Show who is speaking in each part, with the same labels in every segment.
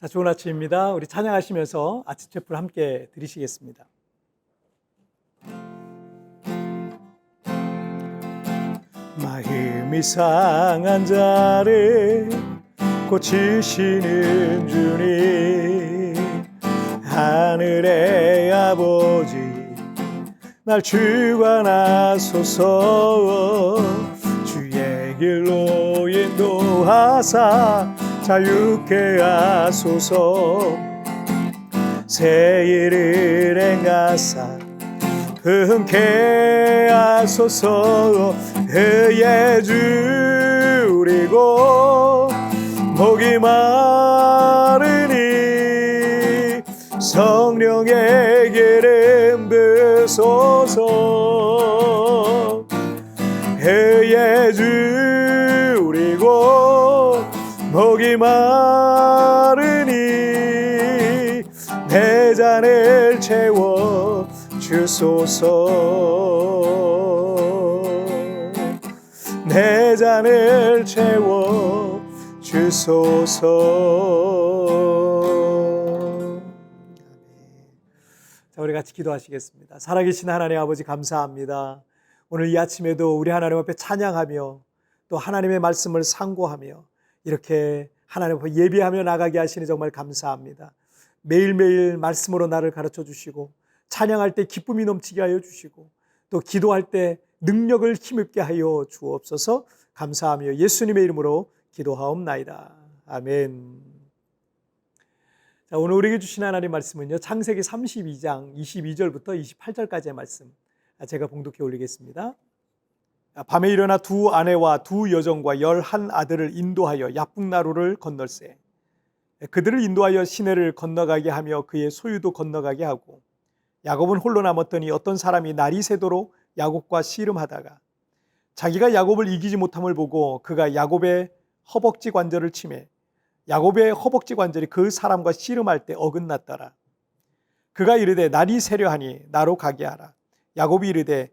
Speaker 1: 자, 좋은 아침입니다. 우리 찬양하시면서 아침 채플 함께 드리시겠습니다. 마음이 상한 자를 고치시는 주님 하늘의 아버지 날 주관하소서 주의 길로 인도하사 자유케 하소서. 새 일을 행하사 흔쾌 하소서. 의에 주리고 목이 마르니 성령의 기름 부소서. 의에 주리고 목이 마르니 내 잔을 채워 주소서 내 잔을 채워 주소서 자, 우리 같이 기도하시겠습니다. 살아계신 하나님 아버지 감사합니다. 오늘 이 아침에도 우리 하나님 앞에 찬양하며 또 하나님의 말씀을 상고하며 이렇게 하나님 앞에 예비하며 나가게 하시니 정말 감사합니다. 매일매일 말씀으로 나를 가르쳐 주시고 찬양할 때 기쁨이 넘치게 하여 주시고 또 기도할 때 능력을 힘입게 하여 주옵소서 감사하며 예수님의 이름으로 기도하옵나이다. 아멘. 자, 오늘 우리에게 주신 하나님 말씀은요. 창세기 32장 22절부터 28절까지의 말씀. 제가 봉독해 올리겠습니다. 밤에 일어나 두 아내와 두 여종과 열한 아들을 인도하여 야풍나루를 건널세. 그들을 인도하여 시내를 건너가게 하며 그의 소유도 건너가게 하고 야곱은 홀로 남았더니 어떤 사람이 날이 새도록 야곱과 씨름하다가 자기가 야곱을 이기지 못함을 보고 그가 야곱의 허벅지 관절을 치매 야곱의 허벅지 관절이 그 사람과 씨름할 때 어긋났더라. 그가 이르되 날이 새려 하니 나로 가게 하라. 야곱이 이르되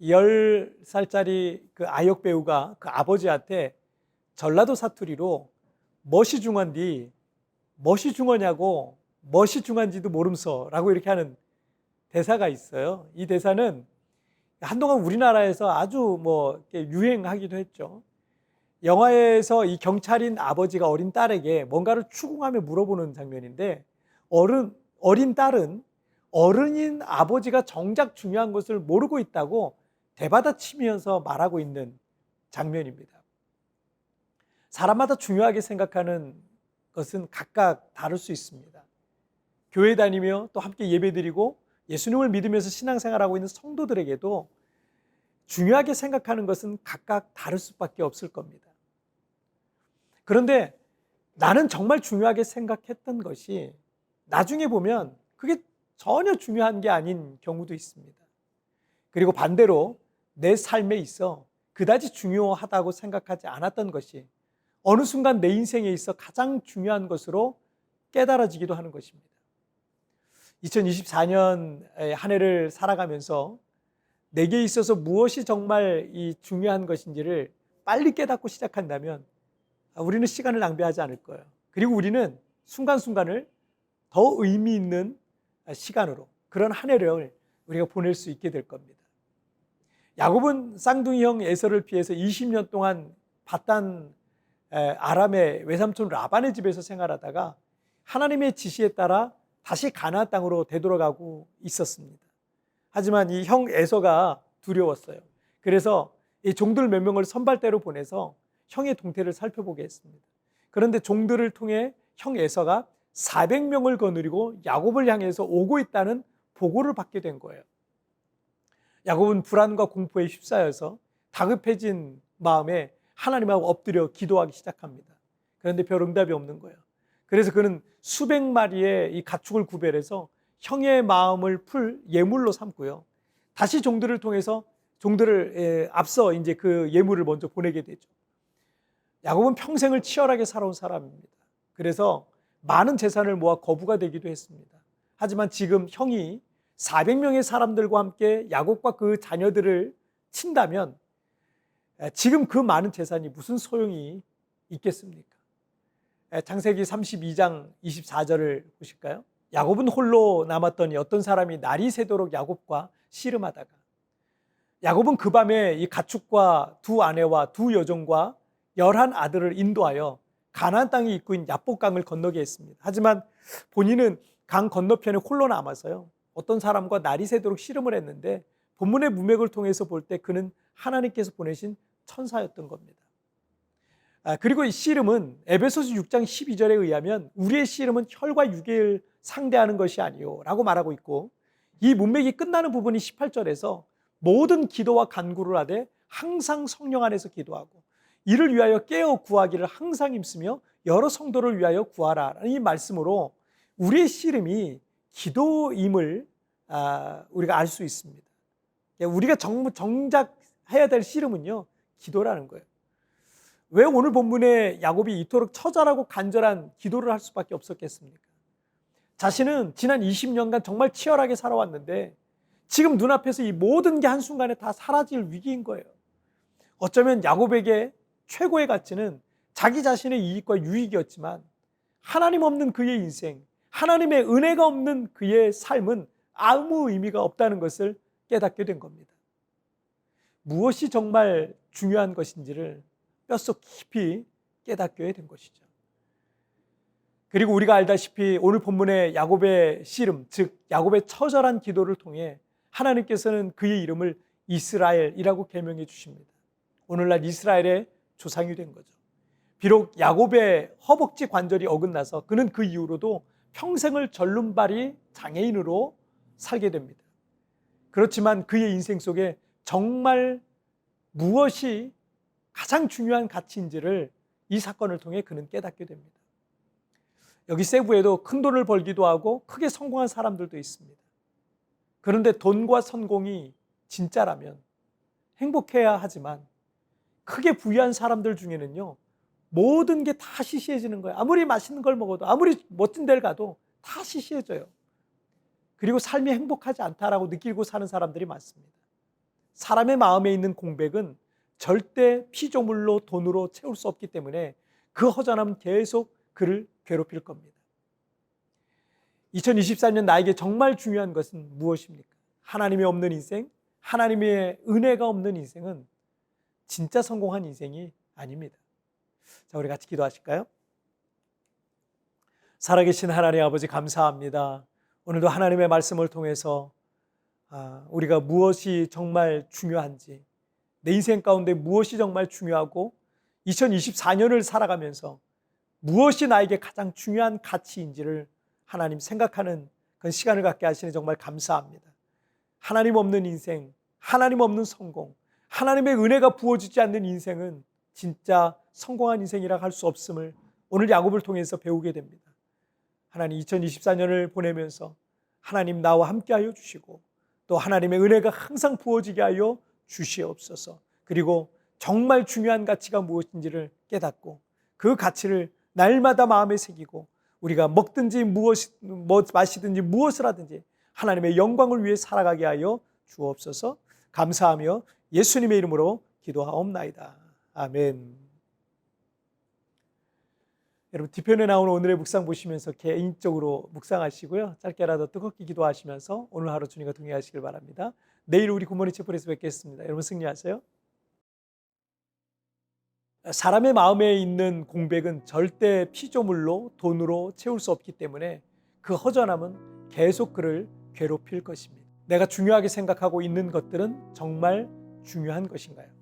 Speaker 1: 10살짜리 그 아역 배우가 그 아버지한테 전라도 사투리로 멋이 중한디 멋이 중하냐고 멋이 중한지도 모름서라고 이렇게 하는 대사가 있어요. 이 대사는 한동안 우리나라에서 아주 뭐 유행하기도 했죠. 영화에서 이 경찰인 아버지가 어린 딸에게 뭔가를 추궁하며 물어보는 장면인데 어른 어린 딸은 어른인 아버지가 정작 중요한 것을 모르고 있다고 대받아치면서 말하고 있는 장면입니다. 사람마다 중요하게 생각하는 것은 각각 다를 수 있습니다. 교회 다니며 또 함께 예배드리고 예수님을 믿으면서 신앙생활하고 있는 성도들에게도 중요하게 생각하는 것은 각각 다를 수밖에 없을 겁니다. 그런데 나는 정말 중요하게 생각했던 것이 나중에 보면 그게 전혀 중요한 게 아닌 경우도 있습니다. 그리고 반대로 내 삶에 있어 그다지 중요하다고 생각하지 않았던 것이 어느 순간 내 인생에 있어 가장 중요한 것으로 깨달아지기도 하는 것입니다. 2024년 한 해를 살아가면서 내게 있어서 무엇이 정말 이 중요한 것인지를 빨리 깨닫고 시작한다면 우리는 시간을 낭비하지 않을 거예요. 그리고 우리는 순간순간을 더 의미 있는 시간으로 그런 한 해를 우리가 보낼 수 있게 될 겁니다. 야곱은 쌍둥이 형 에서를 피해서 20년 동안 바단 아람의 외삼촌 라반의 집에서 생활하다가 하나님의 지시에 따라 다시 가나안 땅으로 되돌아가고 있었습니다. 하지만 이 형 에서가 두려웠어요. 그래서 이 종들 몇 명을 선발대로 보내서 형의 동태를 살펴보게 했습니다. 그런데 종들을 통해 형 에서가 400명을 거느리고 야곱을 향해서 오고 있다는 보고를 받게 된 거예요. 야곱은 불안과 공포에 휩싸여서 다급해진 마음에 하나님하고 엎드려 기도하기 시작합니다. 그런데 별 응답이 없는 거예요. 그래서 그는 수백 마리의 이 가축을 구별해서 형의 마음을 풀 예물로 삼고요. 다시 종들을 통해서 종들을 예, 앞서 이제 그 예물을 먼저 보내게 되죠. 야곱은 평생을 치열하게 살아온 사람입니다. 그래서 많은 재산을 모아 거부가 되기도 했습니다. 하지만 지금 형이 400명의 사람들과 함께 야곱과 그 자녀들을 친다면 지금 그 많은 재산이 무슨 소용이 있겠습니까? 창세기 32장 24절을 보실까요? 야곱은 홀로 남았더니 어떤 사람이 날이 새도록 야곱과 씨름하다가 야곱은 그 밤에 이 가축과 두 아내와 두 여종과 열한 아들을 인도하여 가나안 있고 있는 야복강을 건너게 했습니다. 하지만 본인은 강 건너편에 홀로 남아서요. 어떤 사람과 날이 새도록 씨름을 했는데 본문의 문맥을 통해서 볼 때 그는 하나님께서 보내신 천사였던 겁니다. 아, 그리고 이 씨름은 에베소서 6장 12절에 의하면 우리의 씨름은 혈과 육을 상대하는 것이 아니요 라고 말하고 있고 이 문맥이 끝나는 부분이 18절에서 모든 기도와 간구를 하되 항상 성령 안에서 기도하고 이를 위하여 깨어 구하기를 항상 힘쓰며 여러 성도를 위하여 구하라 이 말씀으로 우리의 씨름이 기도임을 아, 우리가 알 수 있습니다. 우리가 정, 정작 해야 될 씨름은요 기도라는 거예요. 왜 오늘 본문에 야곱이 이토록 처절하고 간절한 기도를 할 수밖에 없었겠습니까? 자신은 지난 20년간 정말 치열하게 살아왔는데 지금 눈앞에서 이 모든 게 한순간에 다 사라질 위기인 거예요. 어쩌면 야곱에게 최고의 가치는 자기 자신의 이익과 유익이었지만 하나님 없는 그의 인생, 하나님의 은혜가 없는 그의 삶은 아무 의미가 없다는 것을 깨닫게 된 겁니다. 무엇이 정말 중요한 것인지를 뼛속 깊이 깨닫게 된 것이죠. 그리고 우리가 알다시피 오늘 본문의 야곱의 씨름, 즉 야곱의 처절한 기도를 통해 하나님께서는 그의 이름을 이스라엘이라고 개명해 주십니다. 오늘날 이스라엘의 조상이 된 거죠. 비록 야곱의 허벅지 관절이 어긋나서 그는 그 이후로도 평생을 절름발이 장애인으로 살게 됩니다. 그렇지만 그의 인생 속에 정말 무엇이 가장 중요한 가치인지를 이 사건을 통해 그는 깨닫게 됩니다. 여기 세부에도 큰 돈을 벌기도 하고 크게 성공한 사람들도 있습니다. 그런데 돈과 성공이 진짜라면 행복해야 하지만 크게 부유한 사람들 중에는요, 모든 게 다 시시해지는 거예요. 아무리 맛있는 걸 먹어도, 아무리 멋진 데를 가도 다 시시해져요. 그리고 삶이 행복하지 않다라고 느끼고 사는 사람들이 많습니다. 사람의 마음에 있는 공백은 절대 피조물로 돈으로 채울 수 없기 때문에 그 허전함은 계속 그를 괴롭힐 겁니다. 2024년 나에게 정말 중요한 것은 무엇입니까? 하나님이 없는 인생, 하나님의 은혜가 없는 인생은 진짜 성공한 인생이 아닙니다. 자, 우리 같이 기도하실까요? 살아계신 하나님 아버지 감사합니다. 오늘도 하나님의 말씀을 통해서 아, 우리가 무엇이 정말 중요한지, 내 인생 가운데 무엇이 정말 중요하고 2024년을 살아가면서 무엇이 나에게 가장 중요한 가치인지를 하나님 생각하는 그런 시간을 갖게 하시니 정말 감사합니다. 하나님 없는 인생, 하나님 없는 성공, 하나님의 은혜가 부어지지 않는 인생은 진짜 성공한 인생이라 할 수 없음을 오늘 야곱을 통해서 배우게 됩니다. 하나님 2024년을 보내면서 하나님 나와 함께 하여 주시고 또 하나님의 은혜가 항상 부어지게 하여 주시옵소서. 그리고 정말 중요한 가치가 무엇인지를 깨닫고 그 가치를 날마다 마음에 새기고 우리가 먹든지 무엇 뭐 마시든지 무엇을 하든지 하나님의 영광을 위해 살아가게 하여 주옵소서. 감사하며 예수님의 이름으로 기도하옵나이다. 아멘. 여러분 뒤편에 나오는 오늘의 묵상 보시면서 개인적으로 묵상하시고요. 짧게라도 뜨겁게 기도하시면서 오늘 하루 주님과 동행하시길 바랍니다. 내일 우리 굿모닝 채플에서 뵙겠습니다. 여러분 승리하세요. 사람의 마음에 있는 공백은 절대 피조물로 돈으로 채울 수 없기 때문에 그 허전함은 계속 그를 괴롭힐 것입니다. 내가 중요하게 생각하고 있는 것들은 정말 중요한 것인가요?